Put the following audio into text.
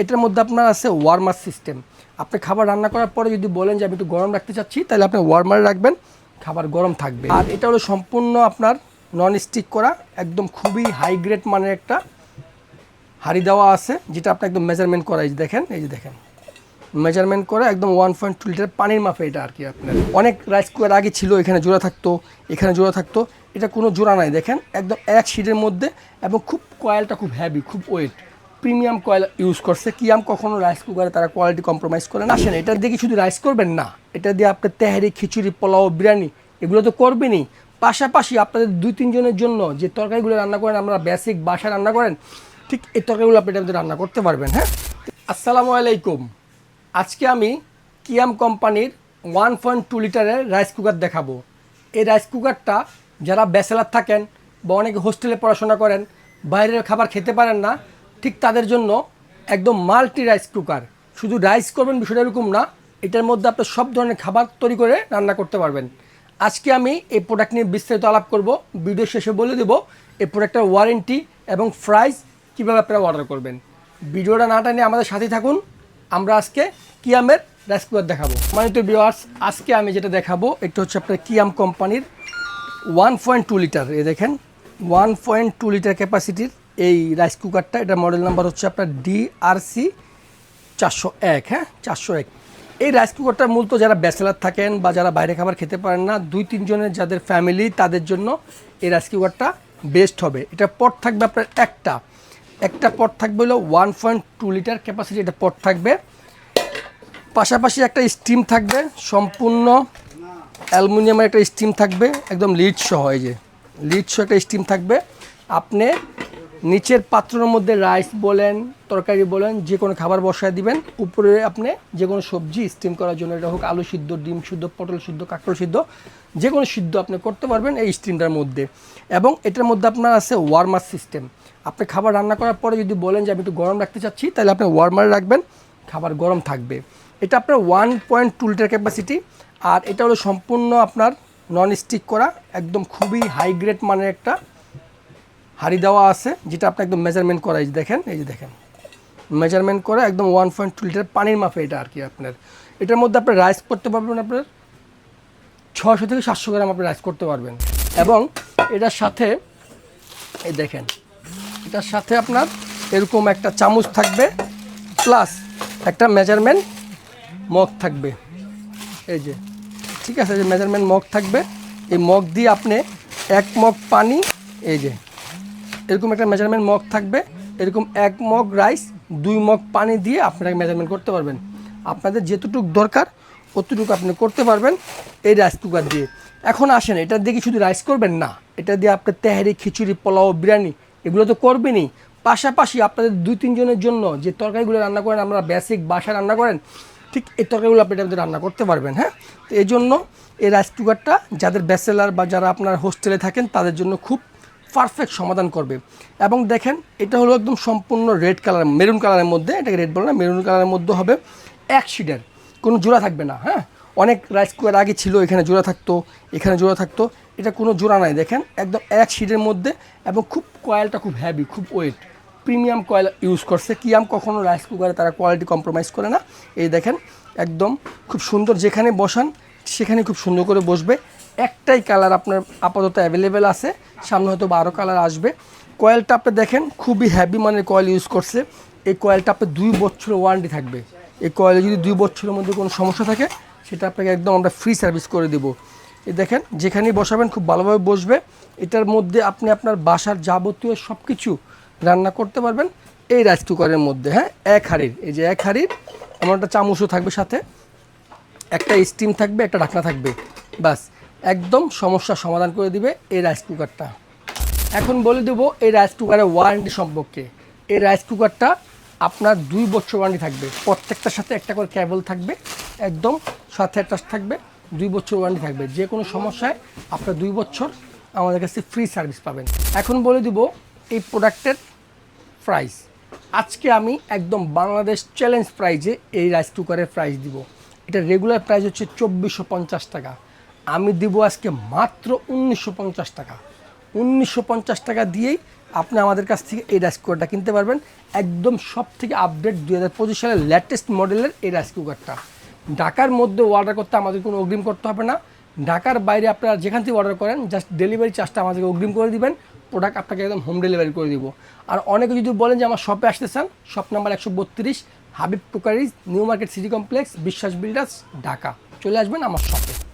এটার মধ্যে আপনার আছে ওয়ার্মার সিস্টেম আপনি খাবার রান্না করার পরে যদি বলেন যে আমি একটু গরম রাখতে চাচ্ছি, তাহলে আপনি ওয়ার্মার রাখবেন, খাবার গরম থাকবে। আর এটা হলো সম্পূর্ণ আপনার নন স্টিক করা, একদম খুবই হাই গ্রেড মানের একটা হাড়ি দেওয়া আছে, যেটা আপনি একদম মেজারমেন্ট করা, এই যে দেখেন, এই যে দেখেন। মেজারমেন্ট করে একদম ওয়ান পয়েন্ট টু লিটার পানির মাপে এটা আর কি আপনার। অনেক রাইস কুকার আগে ছিল, এখানে জোড়া থাকতো, এখানে জোড়া থাকতো, এটা কোনো জোড়া নাই, দেখেন, একদম এক শিটের মধ্যে, এবং খুব কয়েলটা খুব হ্যাভি খুব ওয়েট প্রিমিয়াম কয়েল ইউজ করছে কিয়াম কখনো রাইস কুকারে তারা কোয়ালিটি কম্প্রোমাইজ করে? না আসেন এটা দিয়ে শুধু রাইস করবেন না, এটা দিয়ে আপনার তেহারি, খিচুড়ি, পোলাও, বিরিয়ানি, এগুলো তো করবেনই। পাশাপাশি আপনাদের দুই তিনজনের জন্য যে তরকারিগুলো রান্না করেন আমরা বেসিক বাসায় রান্না করেন, ঠিক এই তরকারিগুলো আপনি মধ্যে রান্না করতে পারবেন হ্যাঁ? আসসালামু আলাইকুম। আজকে আমি কিয়াম কোম্পানির ওয়ান পয়েন্ট টু লিটারের রাইস কুকার দেখাবো। এই রাইস কুকারটা যারা ব্যাচেলার থাকেন বা অনেকে হোস্টেলে পড়াশোনা করেন, বাইরের খাবার খেতে পারেন না ঠিক তাদের জন্য একদম মাল্টি রাইস কুকার। শুধু রাইস করবেন বিষয়টা এরকম না, এটার মধ্যে আপনি সব ধরনের খাবার তৈরি করে রান্না করতে পারবেন। আজকে আমি এই প্রোডাক্ট নিয়ে বিস্তারিত আলাপ করব ভিডিও শেষে বলে দেবো এই প্রোডাক্টের ওয়ারেন্টি এবং প্রাইস কীভাবে আপনারা অর্ডার করবেন। ভিডিওটা না টানিয়ে আমাদের সাথেই থাকুন, আমরা আজকে কিয়ামের রাইস কুকার দেখাবো। মানে তো ভিওয়ার্স আজকে আমি যেটা দেখাবো, এটা হচ্ছে আপনার কিয়াম কোম্পানির ওয়ান পয়েন্ট টু লিটার এ দেখেন ওয়ান পয়েন্ট টু লিটার ক্যাপাসিটির এই রাইস কুকারটা এটা মডেল নাম্বার হচ্ছে আপনার ডিআরসি চারশো এক হ্যাঁ? চারশো এক। এই রাইস কুকারটা মূলত যারা ব্যাচেলার থাকেন বা যারা বাইরে খাবার খেতে পারেন না, দুই তিনজনের যাদের ফ্যামিলি তাদের জন্য এই রাইস কুকারটা বেস্ট হবে। এটা পট থাকবে আপনার একটা। একটা পট থাকবে হলো one point two litre capacity এটা পট থাকবে। পাশাপাশি একটা স্টিম থাকবে, সম্পূর্ণ অ্যালুমিনিয়ামের একটা স্টিম থাকবে, একদম লিড সহ এই যে। লিড সহ একটা স্টিম থাকবে। আপনি নিচের পাত্রের মধ্যে রাইস বলেন, তরকারি বলেন, যে কোনো খাবার বসায় দিবেন। উপরে আপনি যে কোনো সবজি স্টিম করার জন্য, এটা হোক আলু সিদ্ধ, ডিম সিদ্ধ, পটল সিদ্ধ, কাঁকড় সিদ্ধ, যে কোনো সিদ্ধ আপনি করতে পারবেন এই স্টিমটার মধ্যে। এবং এটার মধ্যে আপনার আছে ওয়ার্মার সিস্টেম আপনি খাবার রান্না করার পরে যদি বলেন যে আমি একটু গরম রাখতে চাচ্ছি, তাহলে আপনি ওয়ার্মার রাখবেন, খাবার গরম থাকবে। এটা আপনার one point two litre capacity আর এটা হলো সম্পূর্ণ আপনার নন স্টিক করা, একদম খুবই হাই গ্রেড মানের একটা হাড়ি দেওয়া আছে, যেটা আপনি একদম মেজারমেন্ট করা, এই যে দেখেন, এই যে দেখেন। মেজারমেন্ট করে একদম ওয়ান পয়েন্ট টু লিটার পানির মাপে এটা আর কি আপনার। এটার মধ্যে আপনি রাইস করতে পারবেন আপনার ছশো থেকে সাতশো গ্রাম আপনি রাইস করতে পারবেন। এবং এটার সাথে, এই দেখেন, এটার সাথে আপনার এরকম একটা চামচ থাকবে প্লাস একটা মেজারমেন্ট মগ থাকবে। এই যে, ঠিক আছে যে মেজারমেন্ট মগ থাকবে। এই মগ দিয়ে আপনি এক মগ পানি, এই যে এরকম একটা মেজারমেন্ট মগ থাকবে। এরকম এক মগ রাইস দুই মগ পানি দিয়ে আপনারা মেজারমেন্ট করতে পারবেন। আপনাদের যেতটুকু দরকার, অতটুকু আপনি করতে পারবেন এই রাইস কুকার দিয়ে। এখন আসেন, এটা দিয়ে কি শুধু রাইস করবেন? না, এটা দিয়ে আপনার তেহারি, খিচুড়ি, পোলাও, বিরিয়ানি, এগুলো তো করবেনই। পাশাপাশি আপনাদের দুই তিনজনের জন্য যে তরকারিগুলো রান্না করেন, আমরা বেসিক বাসা রান্না করেন, ঠিক এই তরকারিগুলো আপনি এটা রান্না করতে পারবেন হ্যাঁ? তো এই জন্য এই রাইস কুকারটা যাদের ব্যাচেলার বা যারা আপনার হোস্টেলে থাকেন, তাদের জন্য খুব পারফেক্ট সমাধান করবে। এবং দেখেন, এটা হলো একদম সম্পূর্ণ রেড কালার মেরুন কালারের মধ্যে, এটাকে রেড বলে না মেরুন কালারের মধ্যে হবে এক শিডের কোনো জোড়া থাকবে না হ্যাঁ? অনেক রাইস কুকার আগে ছিল, এখানে জোড়া থাকতো, এখানে জোড়া থাকতো, এটা কোনো জোড়া নাই, দেখেন? একদম এক শিডের মধ্যে এবং খুব কয়েলটা খুব হ্যাভি খুব ওয়েট প্রিমিয়াম কয়েল ইউজ করছে। কিয়াম কখনো রাইস কুকারে তারা কোয়ালিটি কম্প্রোমাইজ করে না? এই দেখেন, একদম খুব সুন্দর, যেখানে বসান, সেখানে খুব সুন্দর করে বসবে। একটাই কালার আপনার আপাতত অ্যাভেলেবেল আছে। সামনে হয়তো বারো কালার আসবে। কয়েলটা আপনি দেখেন, খুবই হ্যাভি মানের কয়েল ইউজ করছে। এই কয়েলটা আপনার দুই বছর ওয়ারেন্টি থাকবে। এই কয়েলে যদি দুই বছরের মধ্যে কোনো সমস্যা থাকে, সেটা আপনাকে একদম আমরা ফ্রি সার্ভিস করে দেবো। এই দেখেন, যেখানেই বসাবেন, খুব ভালোভাবে বসবে। এটার মধ্যে আপনি আপনার বাসার যাবতীয় সব কিছু রান্না করতে পারবেন। এই রাইস কুকারের মধ্যে হ্যাঁ? এক হাড়ির। এই যে এক হাড়ির আমার একটা চামচও থাকবে সাথে। একটা স্টিম থাকবে, একটা ঢাকনা থাকবে। বাস একদম সমস্যার সমাধান করে দিবে এই রাইস কুকারটা এখন বলে দেবো এই রাইস কুকারের ওয়ারেন্টি সম্পর্কে। এই রাইস কুকারটা আপনার দুই বছর ওয়ারেন্টি থাকবে। প্রত্যেকটার সাথে একটা করে ক্যাবল থাকবে, একদম সাথে একটা থাকবে, দুই বছর ওয়ারেন্টি থাকবে। যে কোনো সমস্যায় আপনার দুই বছর আমাদের কাছে ফ্রি সার্ভিস পাবেন। এখন বলে দিব এই প্রোডাক্টের প্রাইস আজকে আমি একদম বাংলাদেশ চ্যালেঞ্জ প্রাইজে এই রাইস কুকারের প্রাইস দিব। এটা রেগুলার প্রাইস হচ্ছে চব্বিশশো টাকা। আমি দিব আজকে মাত্র উনিশশো পঞ্চাশ টাকা। উনিশশো পঞ্চাশ টাকা দিয়েই আপনি আমাদের কাছ থেকে এই রাইস কুকারটা কিনতে পারবেন। একদম সব থেকে আপডেট দুই হাজার পঁচিশ সালের লেটেস্ট মডেলের এই রাইস কুকারটা। ঢাকার মধ্যে অর্ডার করতে আমাদের কোনো অগ্রিম করতে হবে না। ঢাকার বাইরে আপনারা যেখান থেকে অর্ডার করেন জাস্ট ডেলিভারি চার্জটা আমাদেরকে অগ্রিম করে দিবেন। প্রোডাক্ট আপনাকে একদম হোম ডেলিভারি করে দিব। আর অনেকে যদি বলেন যে আমার শপে আসতে চান শপ নাম্বার একশো বত্রিশ, Habib cookeries new market city complex, Biswas builders, Dhaka. চলে আসবেন আমার শপে